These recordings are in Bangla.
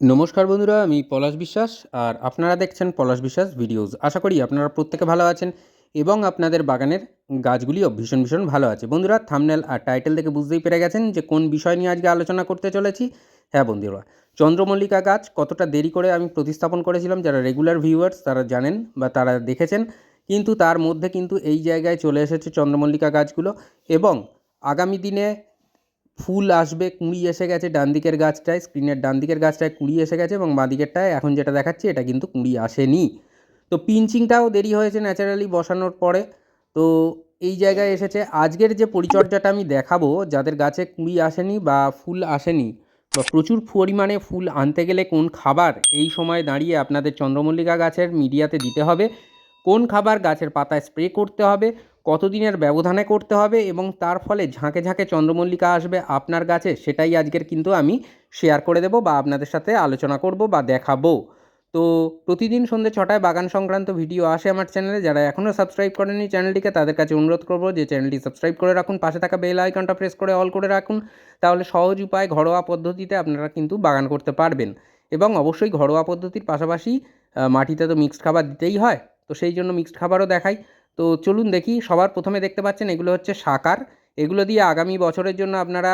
নমস্কার বন্ধুরা, আমি পলাশ বিশ্বাস আর আপনারা দেখছেন পলাশ বিশ্বাস ভিডিওস। আশা করি আপনারা প্রত্যেকে ভালো আছেন এবং আপনাদের বাগানের গাছগুলিও ভীষণ ভীষণ ভালো আছে। বন্ধুরা থামনেল আর টাইটেল থেকে বুঝতেই পেরে গেছেন যে কোন বিষয় নিয়ে আজকে আলোচনা করতে চলেছি। হ্যাঁ বন্ধুরা, চন্দ্রমল্লিকা গাছ কতটা দেরি করে আমি প্রতিস্থাপন করেছিলাম যারা রেগুলার ভিউয়ার্স তারা জানেন বা তারা দেখেছেন, কিন্তু তার মধ্যে কিন্তু এই জায়গায় চলে এসেছে চন্দ্রমল্লিকা গাছগুলো এবং আগামী দিনে ফুল আসবে, কুঁড়ি এসে গেছে ডান দিকের গাছটায়, স্ক্রিনের ডান দিকের গাছটায় কুঁড়ি এসে গেছে এবং বাঁ দিকেরটায় এখন যেটা দেখাচ্ছি এটা কিন্তু কুঁড়ি আসেনি। তো পিঞ্চিংটাও দেরি হয়েছে ন্যাচারালি বসানোর পরে। তো এই জায়গায় এসেছে। আজকের যে পরিচর্যাটা আমি দেখাবো, যাদের গাছে কুঁড়ি আসেনি বা ফুল আসেনি বা প্রচুর পরিমাণে ফুল আনতে গেলে কোন খাবার এই সময় দাঁড়িয়ে আপনাদের চন্দ্রমল্লিকা গাছের মিডিয়াতে দিতে হবে, কোন খাবার গাছের পাতায় স্প্রে করতে হবে কতদিনের ব্যবধানে করতে হবে এবং তার ফলে ঝাঁকে ঝাঁকে চন্দ্রমল্লিকা আসবে আপনার গাছে সেটাই আজকের কিন্তু আমি শেয়ার করে দেবো বা আপনাদের সাথে আলোচনা করব বা দেখাবো। তো প্রতিদিন সন্ধ্যে ছটায় বাগান সংক্রান্ত ভিডিও আসে আমার চ্যানেলে যারা এখনও সাবস্ক্রাইব করেনি চ্যানেলটিকে তাদের কাছে অনুরোধ করব যে চ্যানেলটি সাবস্ক্রাইব করে রাখুন। পাশে থাকা বেল আইকনটা প্রেস করে অল করে রাখুন। তাহলে সহজ উপায় ঘরোয়া পদ্ধতিতে আপনারা কিন্তু বাগান করতে পারবেন। এবং অবশ্যই ঘরোয়া পদ্ধতির পাশাপাশি মাটিতে তো মিক্সড খাবার দিতেই হয়। তো সেই জন্য মিক্সড খাবারও দেখাই। তো চলুন দেখি, সবার প্রথমে দেখতে পাচ্ছেন এগুলো হচ্ছে সাকার। এগুলো দিয়ে আগামী বছরের জন্য আপনারা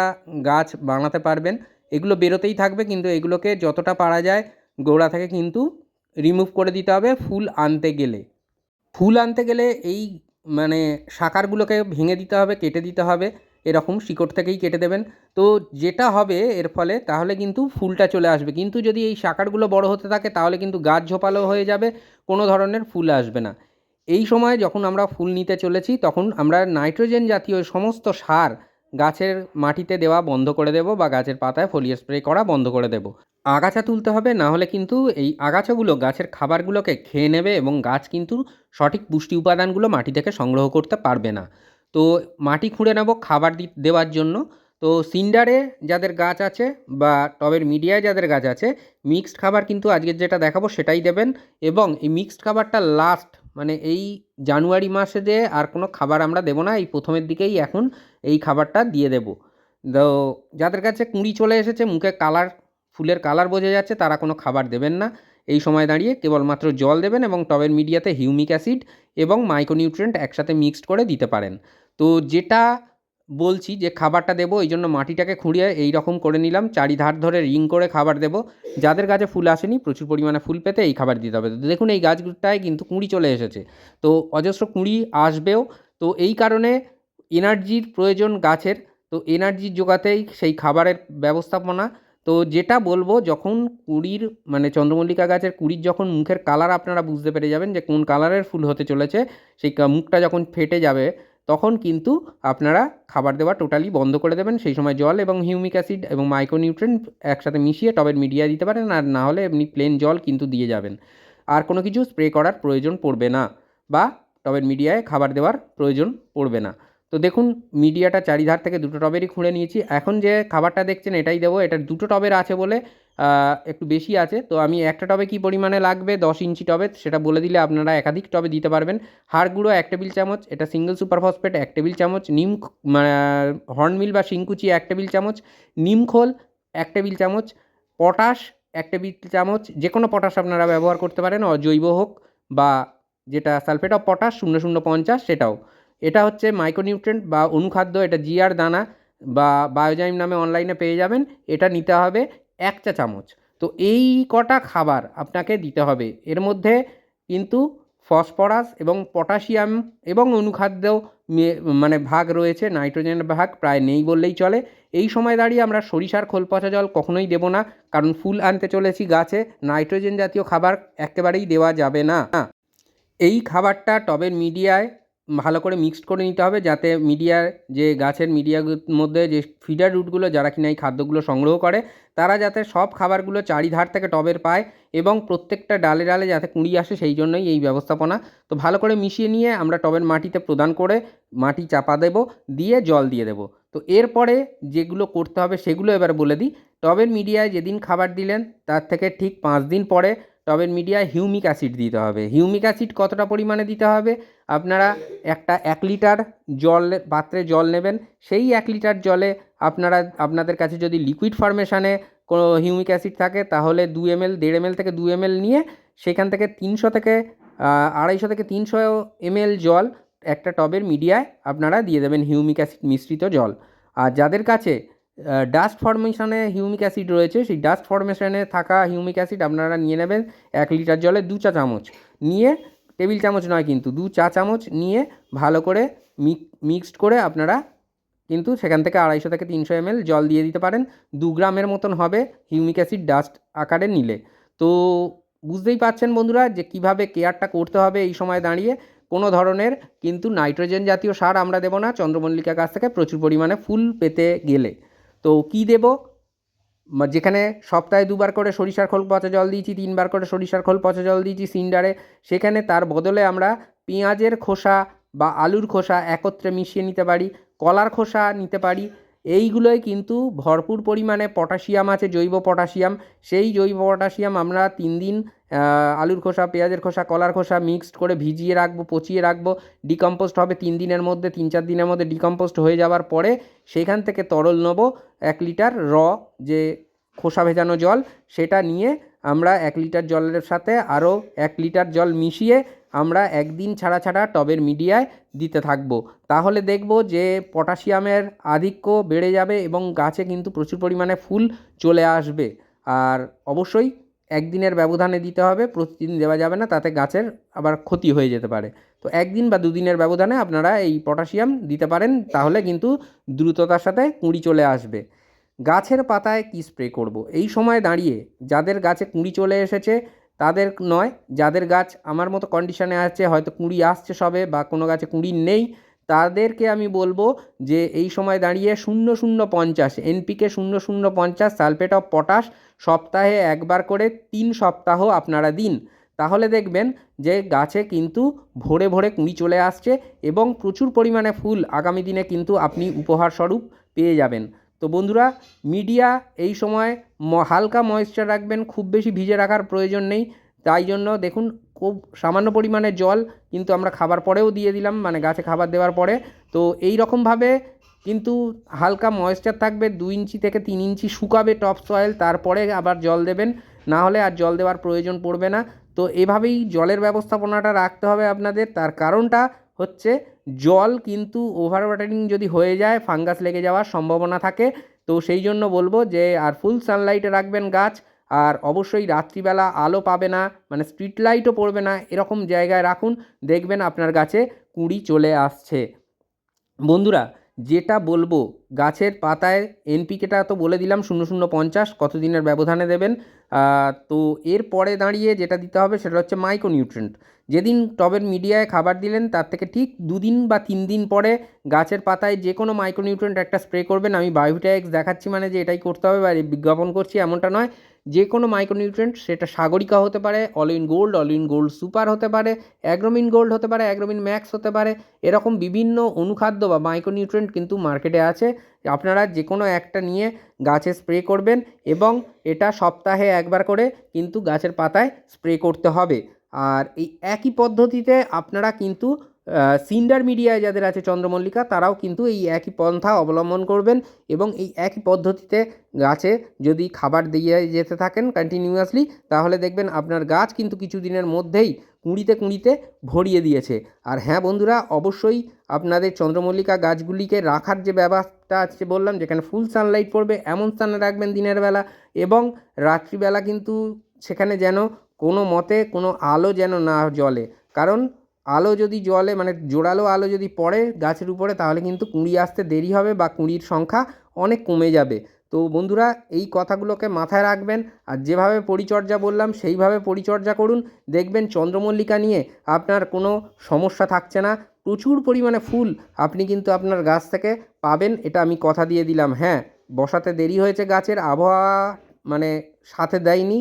গাছ বানাতে পারবেন। এগুলো বেরোতেই থাকবে, কিন্তু এগুলোকে যতটা পারা যায় গোড়া থেকে কিন্তু রিমুভ করে দিতে হবে ফুল আনতে গেলে। ফুল আনতে গেলে এই মানে শাখারগুলোকে ভেঙে দিতে হবে, কেটে দিতে হবে, এরকম শিকড় থেকেই কেটে দেবেন। তো যেটা হবে এর ফলে তাহলে কিন্তু ফুলটা চলে আসবে। কিন্তু যদি এই শাখারগুলো বড় হতে থাকে তাহলে কিন্তু গাছ ঝোপালো হয়ে যাবে, কোনো ধরনের ফুল আসবে না। এই সময় যখন আমরা ফুল নিতে চলেছি, তখন আমরা নাইট্রোজেন জাতীয় সমস্ত সার গাছের মাটিতে দেওয়া বন্ধ করে দেব বা গাছের পাতায় ফলিয়ে স্প্রে করা বন্ধ করে দেব। আগাছা তুলতে হবে, না হলে কিন্তু এই আগাছাগুলো গাছের খাবারগুলোকে খেয়ে নেবে এবং গাছ কিন্তু সঠিক পুষ্টি উপাদানগুলো মাটি থেকে সংগ্রহ করতে পারবে না। তো মাটি খুঁড়ে নেব খাবার দেওয়ার জন্য। তো সিন্ডারে যাদের গাছ আছে বা টবের মিডিয়ায় যাদের গাছ আছে, মিক্সড খাবার কিন্তু আজকের যেটা দেখাবো সেটাই দেবেন এবং এই মিক্সড খাবারটা লাস্ট মানে এই জানুয়ারি মাসে যে আর কোনো খাবার আমরা দেবো না, এই প্রথমের দিকেই এখন এই খাবারটা দিয়ে দেব। তো যাদের কাছে কুঁড়ি চলে এসেছে, মুখে কালার, ফুলের কালার বোঝা যাচ্ছে, তারা কোনো খাবার দেবেন না। এই সময় দাঁড়িয়ে কেবলমাত্র জল দেবেন এবং টবের মিডিয়াতে হিউমিক অ্যাসিড এবং মাইক্রোনিউট্রিয়েন্ট একসাথে মিক্সড করে দিতে পারেন। তো যেটা বলছি যে খাবারটা দেবো, এই জন্য মাটিটাকে খুঁড়িয়ে এই রকম করে নিলাম, চারিধার ধরে রিং করে খাবার দেবো। যাদের গাছে ফুল আসেনি, প্রচুর পরিমাণে ফুল পেতে এই খাবার দিতে হবে। তো দেখুন, এই গাছটায় কিন্তু কুঁড়ি চলে এসেছে। তো অজস্র কুঁড়ি আসবেও। তো এই কারণে এনার্জির প্রয়োজন গাছের। তো এনার্জি জোগাতেই সেই খাবারের ব্যবস্থাপনা। তো যেটা বলব, যখন কুড়ির মানে চন্দ্রমল্লিকা গাছের কুড়ির যখন মুখের কালার আপনারা বুঝতে পেরে যাবেন যে কোন কালারের ফুল হতে চলেছে, সেই মুখটা যখন ফেটে যাবে তখন কিন্তু আপনারা খাবার দেওয়া টোটালি বন্ধ করে দেবেন। সেই সময় জল এবং হিউমিক অ্যাসিড এবং মাইক্রোনিউট্রেন্ট একসাথে মিশিয়ে টবের মিডিয়া দিতে পারেন আর না হলে এমনি প্লেন জল কিন্তু দিয়ে যাবেন। আর কোনো কিছু স্প্রে করার প্রয়োজন পড়বে না বা টবের মিডিয়ায় খাবার দেওয়ার প্রয়োজন পড়বে না। তো দেখুন মিডিয়াটা চারিধার থেকে দুটো টবেরই খুঁড়ে নিয়েছি। এখন যে খাবারটা দেখছেন এটাই দেবো। এটা দুটো টবের আছে বলে একটু বেশি আছে। তো আমি একটা টবে কী পরিমাণে লাগবে? দশ ইঞ্চি টবে। সেটা বলে দিলে আপনারা একাধিক টবে দিতে পারবেন। হাড় গুঁড়ো এক টেবিল চামচ, এটা সিঙ্গেল সুপার ফসফেট এক টেবিল চামচ, নিম হর্নমিল বা শিংকুচি এক টেবিল চামচ নিমখোল এক টেবিল চামচ, পটাশ এক টেবিল চামচ যে কোনো পটাশ আপনারা ব্যবহার করতে পারেন, অজৈব হোক বা যেটা সালফেট অফ পটাশ শূন্য শূন্য পঞ্চাশ, সেটাও। এটা হচ্ছে মাইক্রোনিউট্রেন্ট বা অনুখাদ্য, এটা জিআর দানা বা বায়োজাইম নামে অনলাইনে পেয়ে যাবেন। এটা নিতে হবে। এক চা চামচ। তো এই কটা খাবার আপনাকে দিতে হবে। এর মধ্যে কিন্তু ফসফরাস এবং পটাশিয়াম এবং অনুখাদ্য মানে ভাগ রয়েছে, নাইট্রোজেনের ভাগ প্রায় নেই বললেই চলে। এই সময় দাঁড়িয়ে আমরা সরিষার খোল পচা জল কখনোই দেবো না, কারণ ফুল আনতে চলেছি গাছে, নাইট্রোজেন জাতীয় খাবার একেবারেই দেওয়া যাবে না। এই খাবারটা টবের মিডিয়ায় ভালো করে মিক্সড করে নিতে হবে যাতে মিডিয়ার যে গাছের মিডিয়ার মধ্যে যে ফিডার রুটগুলো যারা কিনা এই খাদ্যগুলো সংগ্রহ করে, তারা যাতে সব খাবারগুলো চারিধার থেকে টবের পায় এবং প্রত্যেকটা ডালে ডালে যাতে কুঁড়ি আসে সেই জন্যই এই ব্যবস্থাপনা। তো ভালো করে মিশিয়ে নিয়ে আমরা টবের মাটিতে প্রদান করে মাটি চাপা দেব, দিয়ে জল দিয়ে দেব। তো এরপরে যেগুলো করতে হবে সেগুলো এবার বলে দিই। টবের মিডিয়ায় যেদিন খাবার দিলেন, তার থেকে ঠিক পাঁচ দিন পরে টবের মিডিয়ায় হিউমিক অ্যাসিড দিতে হবে। হিউমিক অ্যাসিড কতটা পরিমাণে দিতে হবে? আপনারা একটা এক লিটার জল পাত্রে জল নেবেন। সেই এক লিটার জলে আপনারা, আপনাদের কাছে যদি লিকুইড ফর্মেশানে কোনো হিউমিক অ্যাসিড থাকে, তাহলে দু এমএল দেড় এমএল থেকে দু এমএল নিয়ে সেখান থেকে তিনশো থেকে আড়াইশো থেকে তিনশো এমএল জল একটা টবের মিডিয়ায় আপনারা দিয়ে দেবেন হিউমিক অ্যাসিড মিশ্রিত জল। আর যাদের কাছে ডাস্ট ফর্মেশনে হিউমিক অ্যাসিড রয়েছে, সেই ডাস্ট ফর্মেশনে থাকা হিউমিক অ্যাসিড আপনারা নিয়ে নেবেন এক লিটার জলে দু চা চামচ। নিয়ে টেবিল চামচ নয় কিন্তু, দু চা চামচ নিয়ে ভালো করে মিক্সড করে আপনারা কিন্তু সেখান থেকে আড়াইশো থেকে তিনশো এমএল জল দিয়ে দিতে পারেন। দু গ্রামের মতন হবে হিউমিক অ্যাসিড ডাস্ট আকারে নিলে। তো বুঝতেই পারছেন বন্ধুরা যে কীভাবে কেয়ারটা করতে হবে এই সময় দাঁড়িয়ে। কোনো ধরনের কিন্তু নাইট্রোজেন জাতীয় সার আমরা দেবো না চন্দ্রমল্লিকা গাছ থেকে প্রচুর পরিমাণে ফুল পেতে গেলে। তো কি দেব? যেখানে সপ্তাহে দুবার করে সরিষার খোল পচা জল দিয়েছি, তিনবার করে সরিষার খোল পচা জল দিয়েছি সিন্ডারে, সেখানে তার বদলে আমরা পেঁয়াজের খোসা বা আলুর খোসা একত্রে মিশিয়ে নিতে পারি, কলার খোসা নিতে পারি এইগুলোয় কিন্তু ভরপুর পরিমাণে পটাশিয়াম আছে, জৈব পটাশিয়াম। সেই জৈব পটাশিয়াম আমরা তিন দিন আলুর খোসা, পেঁয়াজের খোসা, কলার খোসা মিক্সড করে ভিজিয়ে রাখব, পচিয়ে রাখব। ডিকম্পোস্ট হবে তিন দিনের মধ্যে, তিন চার দিনের মধ্যে ডিকম্পোস্ট হয়ে যাওয়ার পরে সেখান থেকে তরল নেব এক লিটার র যে খোসা ভেজানো জল, সেটা নিয়ে আমরা এক লিটার জলের সাথে আরও এক লিটার জল মিশিয়ে আমরা একদিন ছাড়া ছাড়া টবের মিডিয়ায় দিতে থাকব। তাহলে দেখব যে পটাশিয়ামের আধিক্য বেড়ে যাবে এবং গাছে কিন্তু প্রচুর পরিমাণে ফুল চলে আসবে। আর অবশ্যই একদিনের ব্যবধানে দিতে হবে, প্রতিদিন দেওয়া যাবে না, তাতে গাছের আবার ক্ষতি হয়ে যেতে পারে। তো একদিন বা দুদিনের ব্যবধানে আপনারা এই পটাশিয়াম দিতে পারেন, তাহলে কিন্তু দ্রুততার সাথে কুঁড়ি চলে আসবে। গাছের পাতায় কী স্প্রে করব? এই সময় দাঁড়িয়ে যাদের গাছে কুঁড়ি চলে এসেছে তাদের নয়, যাদের গাছ আমার মতো কন্ডিশনে আছে, হয়তো কুঁড়ি আসছে সবে বা কোনো গাছে কুঁড়ি নেই, তাদেরকে আমি বলব যে এই সময় দাঁড়িয়ে শূন্য শূন্য পঞ্চাশ এনপিকে শূন্য শূন্য পঞ্চাশ সালফেট অফ পটাশ সপ্তাহে একবার করে তিন সপ্তাহ আপনারা দিন। তাহলে দেখবেন যে গাছে কিন্তু ভরে ভরে কুঁড়ি চলে আসছে এবং প্রচুর পরিমাণে ফুল আগামী দিনে কিন্তু আপনি উপহার স্বরূপ পেয়ে যাবেন। তো বন্ধুরা, মিডিয়া এই সময় ম- হালকা ময়েশ্চার রাখবেন, খুব বেশি ভিজে রাখার প্রয়োজন নেই। তাই জন্য দেখুন, খুব সামান্য পরিমাণে জল কিন্তু আমরা খাবার পরেও দিয়ে দিলাম মানে গাছে খাবার দেওয়ার পরে। তো এই রকমভাবে কিন্তু হালকা ময়েশ্চার থাকবে দু ইঞ্চি থেকে তিন ইঞ্চি শুকাবে টপ সয়েল তারপরে আবার জল দেবেন। না হলে আর জল দেওয়ার প্রয়োজন পড়বে না। তো এভাবেই জলের ব্যবস্থাপনাটা রাখতে হবে আপনাদের। তার কারণটা হচ্ছে জল কিন্তু ওভার ওয়াটারিং যদি হয়ে যায় ফাঙ্গাস লেগে যাওয়ার সম্ভাবনা থাকে। তো সেই জন্য বলব যে, আর ফুল সানলাইটে রাখবেন গাছ, আর অবশ্যই রাত্রিবেলা আলো পাবে না মানে স্ট্রিট লাইটও পড়বে না, এরকম জায়গায় রাখুন, দেখবেন আপনার গাছে কুঁড়ি চলে আসছে। বন্ধুরা, যেটা বলব, গাছের পাতায় এনপিকেটা তো বলে দিলাম, শূন্য শূন্য পঞ্চাশ, কতদিনের ব্যবধানে দেবেন? তো এর পরে দাঁড়িয়ে যেটা দিতে হবে, সেটা হচ্ছে মাইক্রো মাইক্রোনিউট্রেন্ট যেদিন টবের মিডিয়ায় খাবার দিলেন, তার থেকে ঠিক দুদিন বা তিন দিন পরে গাছের পাতায় যে কোনো মাইক্রোনিউট্রেন্ট একটা স্প্রে করবেন। আমি বায়োভিটা এক্স দেখাচ্ছি মানে যে এটাই করতে হবে বা বিজ্ঞাপন করছি এমনটা নয়। যে কোনো মাইক্রোনিউট্রেন্ট সেটা সাগরিকা হতে পারে all in gold all in gold super হতে পারে অ্যাগ্রোমিন গোল্ড হতে পারে অ্যাগ্রোমিন ম্যাক্স হতে পারে, এরকম বিভিন্ন অনুখাদ্য বা মাইক্রোনিউট্রেন্ট কিন্তু মার্কেটে আছে। আপনারা যে কোনো একটা নিয়ে গাছে স্প্রে করবেন এবং এটা সপ্তাহে একবার করে কিন্তু গাছের পাতায় স্প্রে করতে হবে। আর এই একই পদ্ধতিতে আপনারা কিন্তু সিন্ডার মিডিয়ায় যাদের আছে চন্দ্রমল্লিকা, তারাও কিন্তু এই একই পন্থা অবলম্বন করবেন এবং এই একই পদ্ধতিতে গাছে যদি খাবার দিয়ে যেতে থাকেন কন্টিনিউয়াসলি তাহলে দেখবেন আপনার গাছ কিন্তু কিছু দিনের মধ্যেই কুঁড়িতে কুঁড়িতে ভরিয়ে দিয়েছে। আর হ্যাঁ বন্ধুরা, অবশ্যই আপনাদের চন্দ্রমল্লিকা গাছগুলিকে রাখার যে ব্যবস্থা আছে বললাম, যেখানে ফুল সানলাইট পড়বে, এমন স্থানে রাখবেন দিনের বেলা এবং রাত্রিবেলা কিন্তু সেখানে যেন কোনো মতে কোনো আলো যেন না জ্বলে। কারণ আলো যদি জলে মানে জোরালো আলো যদি পড়ে গাছের উপরে, তাহলে কিন্তু কুঁড়ি আসতে দেরি হবে বা কুঁড়ির সংখ্যা অনেক কমে যাবে। তো বন্ধুরা, এই কথাগুলোকে মাথায় রাখবেন। আর যেভাবে পরিচর্যা বললাম, সেইভাবে পরিচর্যা করুন। দেখবেন চন্দ্রমল্লিকা নিয়ে আপনার কোনো সমস্যা থাকছে না। প্রচুর পরিমাণে ফুল আপনি কিন্তু আপনার গাছ থেকে পাবেন, এটা আমি কথা দিয়ে দিলাম। হ্যাঁ বসাতে দেরি হয়েছে গাছের, আবহাওয়া মানে সাথে দেয়নি।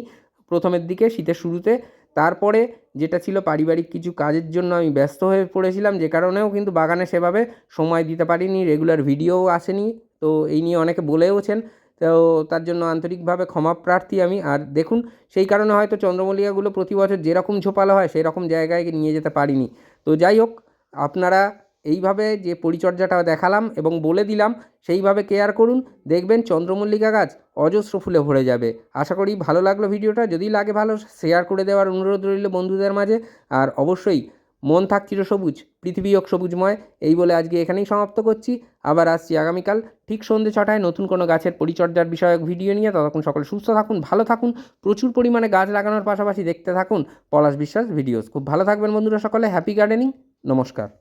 প্রথমের দিকে শীতের শুরুতে। তারপরে যেটা ছিল পারিবারিক কিছু কাজের জন্য আমি ব্যস্ত হয়ে পড়েছিলাম, যে কারণেও কিন্তু বাগানে সেভাবে সময় দিতে পারিনি, রেগুলার ভিডিওও আসেনি। তো এই নিয়ে অনেকে বলেওছেন, তো তার জন্য আন্তরিকভাবে ক্ষমা প্রার্থী আমি। আর দেখুন, সেই কারণে হয়তো চন্দ্রমল্লিকাগুলো প্রতি বছর যেরকম ঝোপালো হয়, সেরকম জায়গায় নিয়ে যেতে পারিনি। তো যাই হোক, আপনারা এইভাবে যে পরিচর্যাটা দেখালাম এবং বলে দিলাম, সেইভাবে কেয়ার করুন। দেখবেন চন্দ্রমল্লিকা গাছ অজস্র ফুলে ভরে যাবে। আশা করি ভালো লাগল ভিডিওটা। যদি লাগে ভালো শেয়ার করে দেওয়ার অনুরোধ রইল বন্ধুদের মাঝে। আর অবশ্যই মন থাক চিরসবুজ, পৃথিবী হোক সবুজময়। এই বলে আজকে এখানেই সমাপ্ত করছি। আবার আসছি আগামীকাল ঠিক সন্ধ্যে ছটায় নতুন কোনো গাছের পরিচর্যার বিষয়ক ভিডিও নিয়ে। ততক্ষণ সকলে সুস্থ থাকুন, ভালো থাকুন, প্রচুর পরিমাণে গাছ লাগানোর পাশাপাশি দেখতে থাকুন পলাশ বিশ্বাস ভিডিওস। খুব ভালো থাকবেন বন্ধুরা সকলে। হ্যাপি গার্ডেনিং নমস্কার।